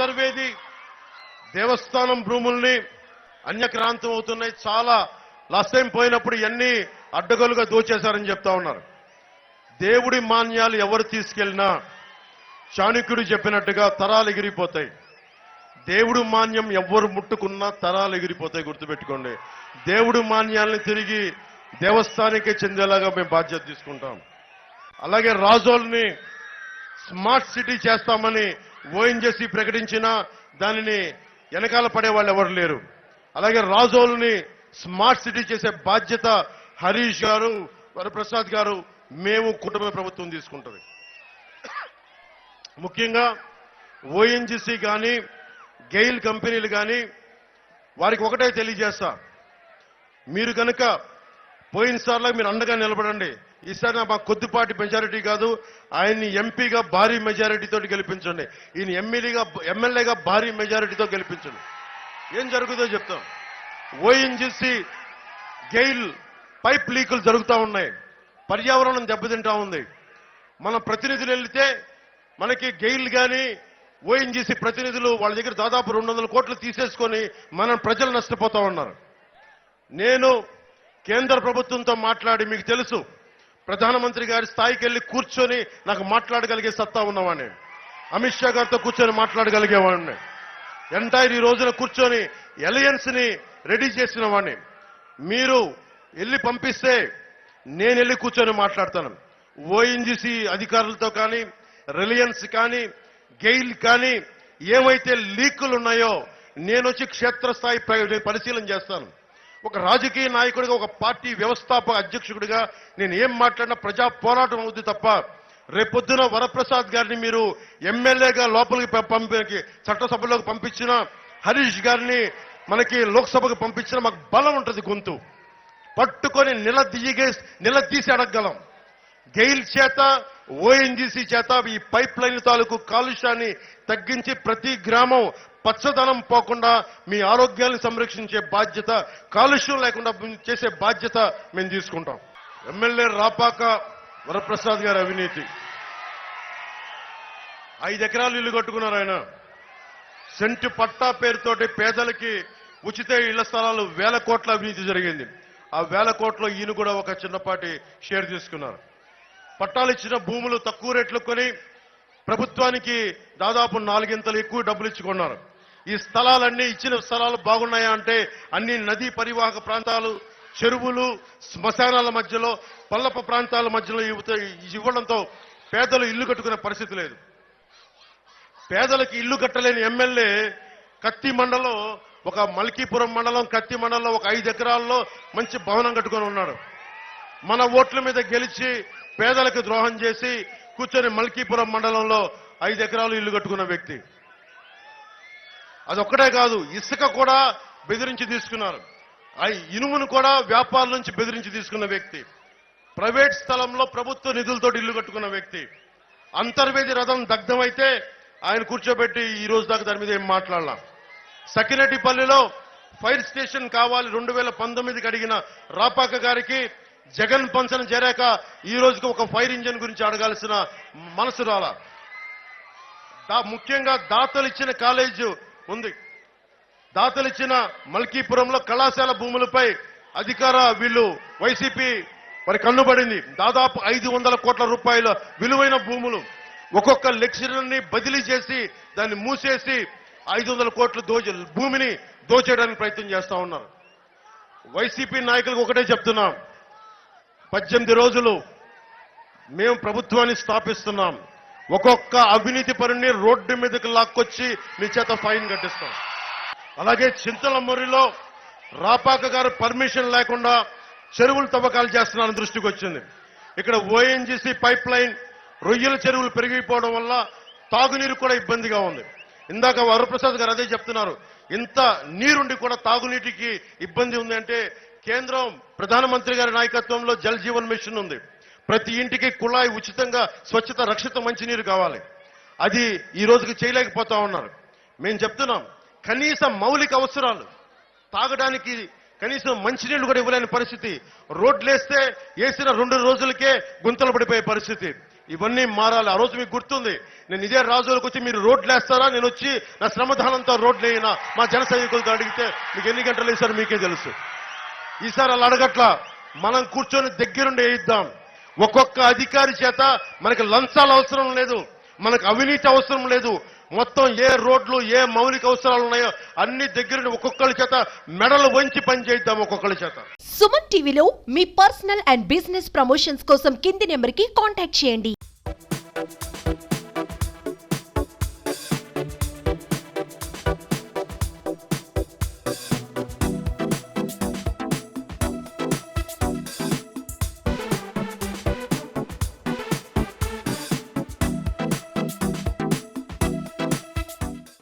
అంతర్వేది దేవస్థానం భూముల్ని అన్యక్రాంతం అవుతున్నాయి చాలా లాస్ట్ టైం పోయినప్పుడు ఇవన్నీ అడ్డగోలుగా దోచేశారని చెప్తా ఉన్నారు. దేవుడి మాన్యాలు ఎవరు తీసుకెళ్ళినా చాణుక్యుడు చెప్పినట్టుగా తరాలు ఎగిరిపోతాయి. దేవుడు మాన్యం ఎవ్వరు ముట్టుకున్నా తరాలు ఎగిరిపోతాయి గుర్తుపెట్టుకోండి. దేవుడు మాన్యాల్ని తిరిగి దేవస్థానికే చెందేలాగా మేము బాధ్యత తీసుకుంటాం. అలాగే రాజోల్ని స్మార్ట్ సిటీ చేస్తామని ఓఎన్జేసీ ప్రకటించిన దానిని వెనకాల పడే వాళ్ళు ఎవరు లేరు. అలాగే రాజోలుని స్మార్ట్ సిటీ చేసే బాధ్యత హరీష్ గారు వరప్రసాద్ గారు మేము కుటుంబ ప్రభుత్వం తీసుకుంటుంది. ముఖ్యంగా ఓఎన్జీసీ కానీ గెయిల్ కంపెనీలు కానీ వారికి ఒకటే తెలియజేస్తా. మీరు కనుక పోయినసార్లు మీరు అండగా నిలబడండి. ఈసారి నా మా కొద్దిపాటి మెజారిటీ కాదు. ఆయన్ని ఎంపీగా భారీ మెజారిటీతో గెలిపించండి. ఈయన ఎమ్మెల్యేగా ఎమ్మెల్యేగా భారీ మెజారిటీతో గెలిపించండి. ఏం జరుగుతుందో చెప్తాం. ఓఎన్జీసీ గెయిల్ పైప్ లీకులు జరుగుతూ ఉన్నాయి. పర్యావరణం దెబ్బతింటా ఉంది. మన ప్రతినిధులు వెళ్తే మనకి గెయిల్ కానీ ఓఎన్జీసీ ప్రతినిధులు వాళ్ళ దగ్గర దాదాపు రెండు వందల కోట్లు తీసేసుకొని మన ప్రజలు నష్టపోతా ఉన్నారు. నేను కేంద్ర ప్రభుత్వంతో మాట్లాడి మీకు తెలుసు. ప్రధానమంత్రి గారి స్థాయికి వెళ్ళి కూర్చొని నాకు మాట్లాడగలిగే సత్తా ఉన్నవాడిని. అమిత్ షా గారితో కూర్చొని మాట్లాడగలిగేవాడిని. ఎంటైర్ ఈ రోజున కూర్చొని ఎలయన్స్ని రెడీ చేసిన వాడిని. మీరు వెళ్ళి పంపిస్తే నేను వెళ్ళి కూర్చొని మాట్లాడతాను. ఓఎన్జీసీ అధికారులతో కానీ రిలయన్స్ కానీ గెయిల్ కానీ ఏవైతే లీకులు ఉన్నాయో నేను వచ్చి క్షేత్రస్థాయి పరిశీలన చేస్తాను. ఒక రాజకీయ నాయకుడిగా ఒక పార్టీ వ్యవస్థాపక అధ్యక్షుడిగా నేను ఏం మాట్లాడినా ప్రజా పోరాటం అవుద్ది తప్ప రేపొద్దున వరప్రసాద్ గారిని మీరు ఎమ్మెల్యేగా లోపలికి పంపి చట్టసభలోకి పంపించిన హరీష్ గారిని మనకి లోక్సభకు పంపించిన మాకు బలం ఉంటుంది గొంతు. పట్టుకొని నిలదీయగే నిలదీసి అడగగలం. గెయిల్ చేత ఓఎన్జీసీ చేత ఈ పైప్ లైన్ తాలూకు కాలుష్యాన్ని తగ్గించి ప్రతి గ్రామం పచ్చదనం పోకుండా మీ ఆరోగ్యాన్ని సంరక్షించే బాధ్యత కాలుష్యం లేకుండా చేసే బాధ్యత మేము తీసుకుంటాం. ఎమ్మెల్యే రాపాక వరప్రసాద్ గారి అవినీతి. ఐదు ఎకరాలు ఇల్లు కట్టుకున్నారు ఆయన. సెంటు పట్టా పేరుతోటి పేదలకి ఉచిత ఇళ్ళ స్థలాలు వేల కోట్ల అవినీతి జరిగింది. ఆ వేల కోట్ల ఈయన కూడా ఒక చిన్నపాటి షేర్ తీసుకున్నారు. పట్టాలు ఇచ్చిన భూములు తక్కువ రేట్లు కొని ప్రభుత్వానికి దాదాపు నాలుగింతలు ఎక్కువ డబ్బులు ఇచ్చుకున్నారు ఈ స్థలాలన్నీ ఇచ్చిన స్థలాలు బాగున్నాయా అంటే అన్ని నదీ పరివాహక ప్రాంతాలు చెరువులు శ్మశానాల మధ్యలో పల్లప ప్రాంతాల మధ్యలో ఇవ్వడంతో పేదలు ఇల్లు కట్టుకునే పరిస్థితి లేదు. పేదలకు ఇల్లు కట్టలేని ఎమ్మెల్యే కత్తి మండలం ఒక మల్కీపురం మండలం కత్తి మండలంలో ఒక ఐదు ఎకరాల్లో మంచి భవనం కట్టుకొని ఉన్నాడు. మన ఓట్ల మీద గెలిచి పేదలకు ద్రోహం చేసి కూర్చొని మల్కీపురం మండలంలో ఐదు ఎకరాలు ఇల్లు కట్టుకున్న వ్యక్తి. అదొక్కటే కాదు ఇసుక కూడా బెదిరించి తీసుకున్నారు. ఆ ఇనుమును కూడా వ్యాపారం నుంచి బెదిరించి తీసుకున్న వ్యక్తి. ప్రైవేట్ స్థలంలో ప్రభుత్వ నిధులతో ఇల్లు కట్టుకున్న వ్యక్తి. అంతర్వేది రథం దగ్ధమైతే ఆయన కూర్చోబెట్టి ఈ రోజు దాకా దాని మీద ఏం మాట్లాడలా. సకినటిపల్లిలో ఫైర్ స్టేషన్ కావాలి రెండు వేల పంతొమ్మిదికి అడిగిన రాపాక గారికి జగన్ పంచన చేరాక ఈ రోజుకి ఒక ఫైర్ ఇంజిన్ గురించి అడగాల్సిన మనసు రాలా. ముఖ్యంగా దాతలు ఇచ్చిన కాలేజ్ ఉంది. దాతలు ఇచ్చిన మల్కీపురంలో కళాశాల భూములపై అధికార వీళ్ళు వైసీపీ మరి కన్నుబడింది. దాదాపు ఐదు వందల కోట్ల రూపాయల విలువైన భూములు. ఒక్కొక్క లెక్చరర్ని బదిలీ చేసి దాన్ని మూసేసి ఐదు వందల కోట్ల దోచ భూమిని దోచేయడానికి ప్రయత్నం చేస్తా ఉన్నారు. వైసీపీ నాయకులకు ఒకటే చెప్తున్నాం. పద్దెనిమిది రోజులు మేము ప్రభుత్వాన్ని స్థాపిస్తున్నాం. ఒక్కొక్క అవినీతి పరుని రోడ్డు మీదకి లాక్కొచ్చి మీ చేత ఫైన్ కట్టిస్తాం. అలాగే చింతలమూరిలో రాపాక గారు పర్మిషన్ లేకుండా చెరువులు తవ్వకాలు చేస్తున్నారని దృష్టికి వచ్చింది. ఇక్కడ ఓఎన్జీసీ పైప్ లైన్ రొయ్యల చెరువులు పెరిగిపోవడం వల్ల తాగునీరు కూడా ఇబ్బందిగా ఉంది. ఇందాక వరప్రసాద్ గారు అదే చెప్తున్నారు. ఇంత నీరుండి కూడా తాగునీటికి ఇబ్బంది ఉంది అంటే కేంద్రం ప్రధానమంత్రి గారి నాయకత్వంలో జల్ జీవన్ మిషన్ ఉంది. ప్రతి ఇంటికి కుళాయి ఉచితంగా స్వచ్ఛత రక్షిత మంచినీరు కావాలి. అది ఈ రోజుకి చేయలేకపోతా ఉన్నారు. మేము చెప్తున్నాం కనీస మౌలిక అవసరాలు తాగడానికి కనీసం మంచినీళ్ళు కూడా ఇవ్వలేని పరిస్థితి. రోడ్లేస్తే వేసిన రెండు రోజులకే గుంతలు పడిపోయే పరిస్థితి. ఇవన్నీ మారాలి. ఆ రోజు మీకు గుర్తుంది. నేను ఇదే రాజులకు వచ్చి మీరు రోడ్లు వేస్తారా నేను వచ్చి నా శ్రమధానంతో రోడ్లు వేయినా మా జన సైనికులతో అడిగితే మీకు ఎన్ని గంటలు వేసారో మీకే తెలుసు. ఈసారి అలా అడగట్ల. మనం కూర్చొని దగ్గరుండి వేయిద్దాం. ఒక్కొక్క అధికారి చేత మనకి లంచాలు అవసరం లేదు. మనకు అవినీతి అవసరం లేదు. మొత్తం ఏ రోడ్లు ఏ మౌలిక అవసరాలు ఉన్నాయో అన్ని దగ్గరుండి ఒక్కొక్కరి చేత మెడలు వంచి పని చేయిద్దాం ఒక్కొక్కరి చేత. సుమన్ టీవీలో మీ పర్సనల్ అండ్ బిజినెస్ ప్రమోషన్స్ కోసం కింది నెంబర్కి కాంటాక్ట్ చేయండి.